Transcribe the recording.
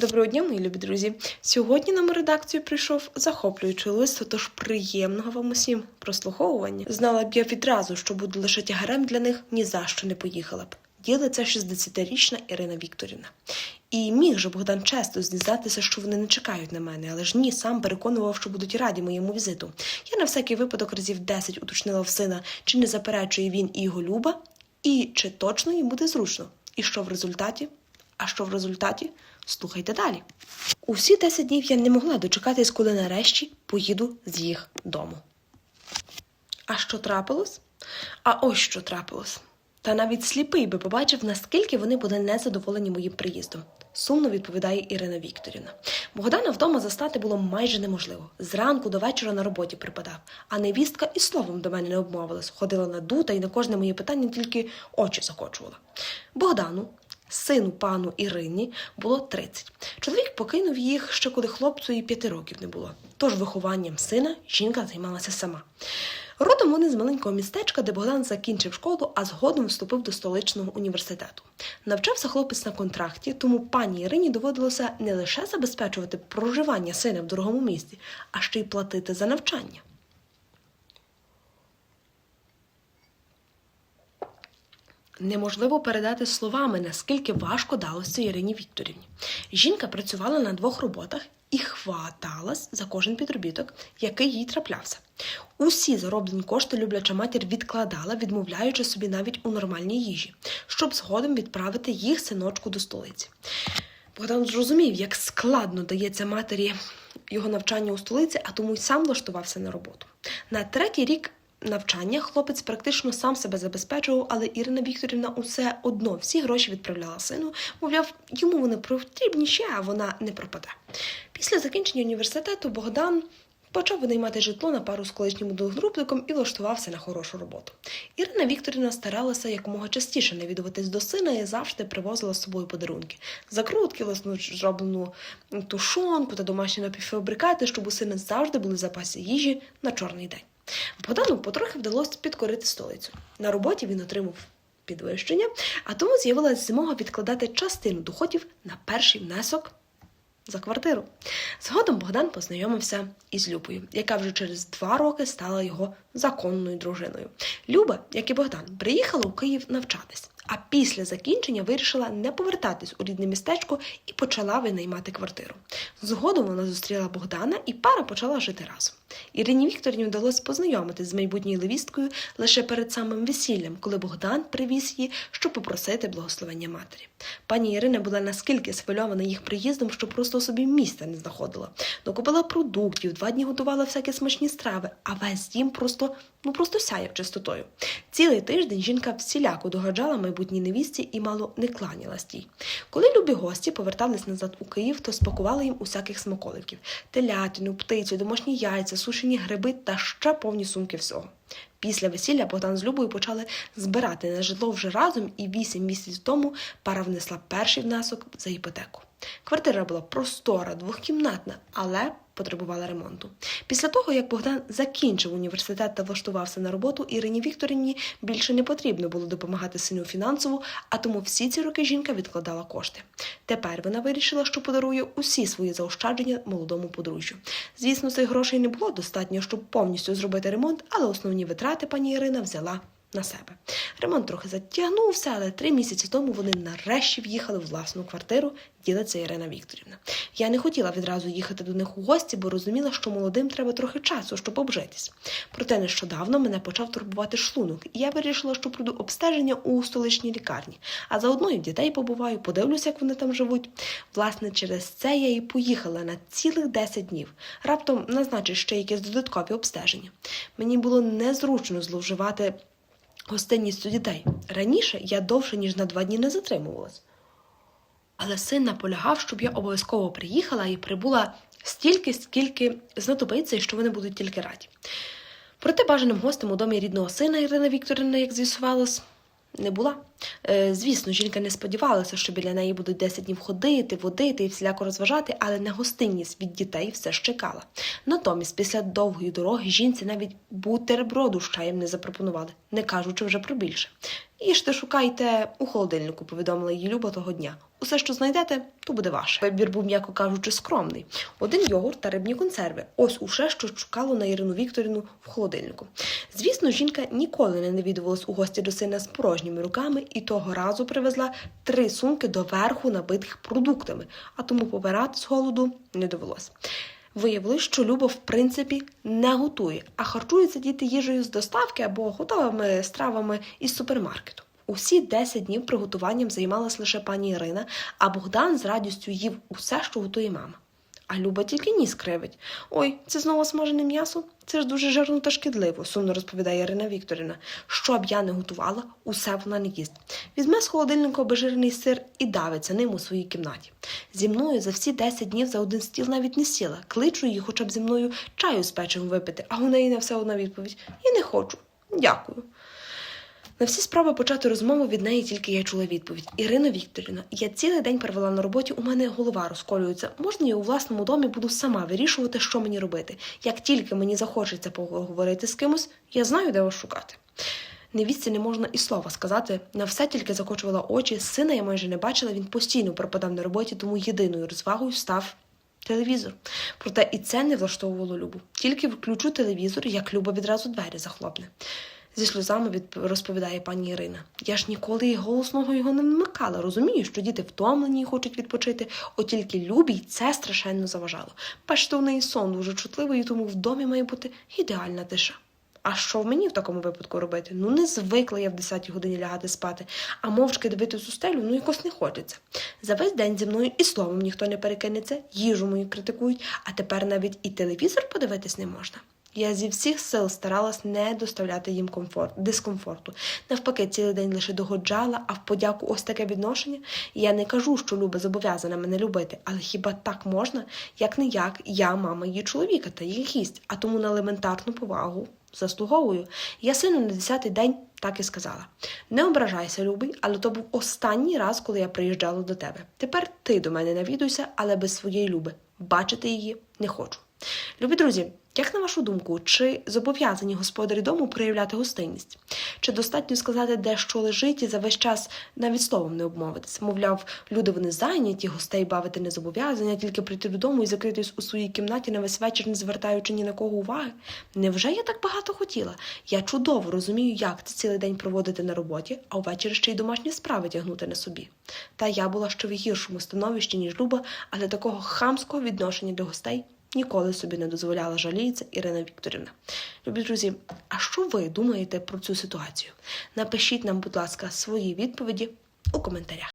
Доброго дня, мої любі друзі. Сьогодні нам у редакцію прийшов захоплюючий лист, тож приємного вам усім прослуховування. Знала б я відразу, що буду лише тягарем для них, ні за що не поїхала б. Ділиться 60-річна Ірина Вікторівна. І міг же Богдан чесно зізнатися, що вони не чекають на мене, але ж ні, сам переконував, що будуть раді моєму візиту. Я на всякий випадок разів 10 уточнила в сина, чи не заперечує він і його люба, і чи точно їм буде зручно. І що в результаті? А що в результаті? Слухайте далі. Усі 10 днів я не могла дочекатись, коли нарешті поїду з їх дому. А що трапилось? А ось що трапилось. Та навіть сліпий би побачив, наскільки вони були незадоволені моїм приїздом. Сумно відповідає Ірина Вікторівна. Богдана вдома застати було майже неможливо. Зранку до вечора на роботі припадав, а невістка і словом до мене не обмовилась, ходила надута і на кожне моє питання тільки очі закочувала. Богдану, сину пану Ірині, було 30. Чоловік покинув їх ще коли хлопцю і п'яти років не було. Тож вихованням сина жінка займалася сама. Родом вони з маленького містечка, де Богдан закінчив школу, а згодом вступив до столичного університету. Навчався хлопець на контракті, тому пані Ірині доводилося не лише забезпечувати проживання сина в дорогому місті, а ще й платити за навчання. Неможливо передати словами, наскільки важко далося Ірині Вікторівні. Жінка працювала на двох роботах і хваталась за кожен підробіток, який їй траплявся. Усі зароблені кошти любляча матір відкладала, відмовляючи собі навіть у нормальній їжі, щоб згодом відправити їх синочку до столиці. Богдан зрозумів, як складно дається матері його навчання у столиці, а тому й сам влаштувався на роботу. На третій рік навчання хлопець практично сам себе забезпечував, але Ірина Вікторівна усе одно всі гроші відправляла сину, мовляв, йому вони потрібні ще, а вона не пропаде. Після закінчення університету Богдан почав винаймати житло на пару з колишнім одногрупником і влаштувався на хорошу роботу. Ірина Вікторівна старалася якомога частіше навідуватись до сина і завжди привозила з собою подарунки. Закрутки, власноруч зроблену тушонку та домашні напівфабрикати, щоб у сина завжди були в запасі їжі на чорний день. Богдану потрохи вдалося підкорити столицю. На роботі він отримав підвищення, а тому з'явилася змога відкладати частину доходів на перший внесок за квартиру. Згодом Богдан познайомився із Любою, яка вже через два роки стала його законною дружиною. Люба, як і Богдан, приїхала у Київ навчатись, а після закінчення вирішила не повертатись у рідне містечко і почала винаймати квартиру. Згодом вона зустріла Богдана, і пара почала жити разом. Ірині Вікторівні вдалося познайомитись з майбутньою невісткою лише перед самим весіллям, коли Богдан привіз її, щоб попросити благословення матері. Пані Ірина була наскільки схвильована їх приїздом, що просто собі місця не знаходила. Докупила продуктів, два дні готувала всякі смачні страви, а весь дім просто ну просто сяяв чистотою. Цілий тиждень жінка всіляко догаджала майбутній невістці і мало не кланялась тій. Коли любі гості повертались назад у Київ, то спакували їм усяких смаколиків: телятину, птицю, домашні яйця, сушені гриби та ще повні сумки всього. Після весілля Богдан з Любою почали збирати на житло вже разом, і вісім місяців тому пара внесла перший внесок за іпотеку. Квартира була простора, двохкімнатна, але потребувала ремонту. Після того, як Богдан закінчив університет та влаштувався на роботу, Ірині Вікторівні більше не потрібно було допомагати сину фінансово, а тому всі ці роки жінка відкладала кошти. Тепер вона вирішила, що подарує усі свої заощадження молодому подружжю. Звісно, цих грошей не було достатньо, щоб повністю зробити ремонт, але основні витрати пані Ірина взяла на себе. Ремонт трохи затягнувся, але три місяці тому вони нарешті в'їхали в власну квартиру, ділиться Ірина Вікторівна. Я не хотіла відразу їхати до них у гості, бо розуміла, що молодим треба трохи часу, щоб обжитись. Проте нещодавно мене почав турбувати шлунок, і я вирішила, що пройду обстеження у столичній лікарні, а заодно і в дітей побуваю, подивлюся, як вони там живуть. Власне, через це я і поїхала на цілих 10 днів. Раптом назначить ще якісь додаткові обстеження. Мені було незручно зловживати гостинністю дітей. Раніше я довше, ніж на два дні не затримувалась. Але син наполягав, щоб я обов'язково приїхала і прибула стільки, скільки знадобиться, і що вони будуть тільки раді. Проте бажаним гостем у домі рідного сина Ірина Вікторівни, як з'ясувалось, не була. Е, звісно, жінка не сподівалася, що біля неї будуть 10 днів ходити, водити і всіляко розважати, але на гостинність від дітей все ж чекала. Натомість, після довгої дороги, жінці навіть бутерброду з чаєм не запропонували, не кажучи вже про більше. Їжте, шукайте у холодильнику, повідомила її Люба того дня. Усе, що знайдете, то буде ваше. Вибір був, м'яко кажучи, скромний. Один йогурт та рибні консерви. Ось усе, що чекало на Ірину Вікторівну в холодильнику. Звісно, жінка ніколи не навідувалась у гості до сина з порожніми руками і того разу привезла три сумки доверху набитих продуктами, а тому побирати з голоду не довелось. Виявилось, що Люба в принципі не готує, а харчуються діти їжею з доставки або готовими стравами із супермаркету. Усі 10 днів приготуванням займалась лише пані Ірина, а Богдан з радістю їв усе, що готує мама. А Люба тільки ніс кривить. Ой, це знову смажене м'ясо? Це ж дуже жирно та шкідливо, сумно розповідає Ірина Вікторівна. Що б я не готувала, усе вона не їсть. Візьме з холодильника обезжирений сир і давиться ним у своїй кімнаті. Зі мною за всі 10 днів за один стіл навіть не сіла. Кличу її хоча б зі мною чаю з печивом випити, а у неї не все одна відповідь. І не хочу. Дякую. На всі справи почати розмову від неї тільки я чула відповідь. Ірина Вікторівна, я цілий день провела на роботі, у мене голова розколюється. Можна я у власному домі буду сама вирішувати, що мені робити. Як тільки мені захочеться поговорити з кимось, я знаю, де вас шукати. Невістці не можна і слова сказати. На все тільки закочувала очі. Сина я майже не бачила, він постійно пропадав на роботі, тому єдиною розвагою став телевізор. Проте і це не влаштовувало Любу. Тільки включу телевізор, як Люба відразу двері захлопне. Зі сльозами від... розповідає пані Ірина. Я ж ніколи і голосного його не вмикала. Розумію, що діти втомлені і хочуть відпочити, от тільки Любій це страшенно заважало. Бачите, у неї сон дуже чутливий, тому в домі має бути ідеальна тиша. А що в мені в такому випадку робити? Ну, не звикла я в 10 годині лягати спати, а мовчки дивитись у стелю, ну якось не хочеться. За весь день зі мною і словом ніхто не перекинеться, їжу мою критикують, а тепер навіть і телевізор подивитись не можна. Я зі всіх сил старалась не доставляти їм комфорт, дискомфорту. Навпаки, цілий день лише догоджала, а в подяку ось таке відношення. Я не кажу, що Люба зобов'язана мене любити, але хіба так можна? Як не як, я мама її чоловіка та її гість, а тому на елементарну повагу заслуговую. Я сину на десятий день так і сказала: не ображайся, любий, але то був останній раз, коли я приїжджала до тебе. Тепер ти до мене навідуйся, але без своєї люби. Бачити її не хочу. Любі друзі, як на вашу думку, чи зобов'язані господарі дому проявляти гостинність? Чи достатньо сказати, де що лежить, і за весь час навіть словом не обмовитись? Мовляв, люди вони зайняті, гостей бавити не зобов'язані, а тільки прийти додому і закритись у своїй кімнаті на весь вечір, не звертаючи ні на кого уваги? Невже я так багато хотіла? Я чудово розумію, як це цілий день проводити на роботі, а ввечері ще й домашні справи тягнути на собі. Та я була ще в гіршому становищі, ніж Люба, але такого хамського відношення до гостей ніколи собі не дозволяла жаліється Ірина Вікторівна. Любі друзі, а що ви думаєте про цю ситуацію? Напишіть нам, будь ласка, свої відповіді у коментарях.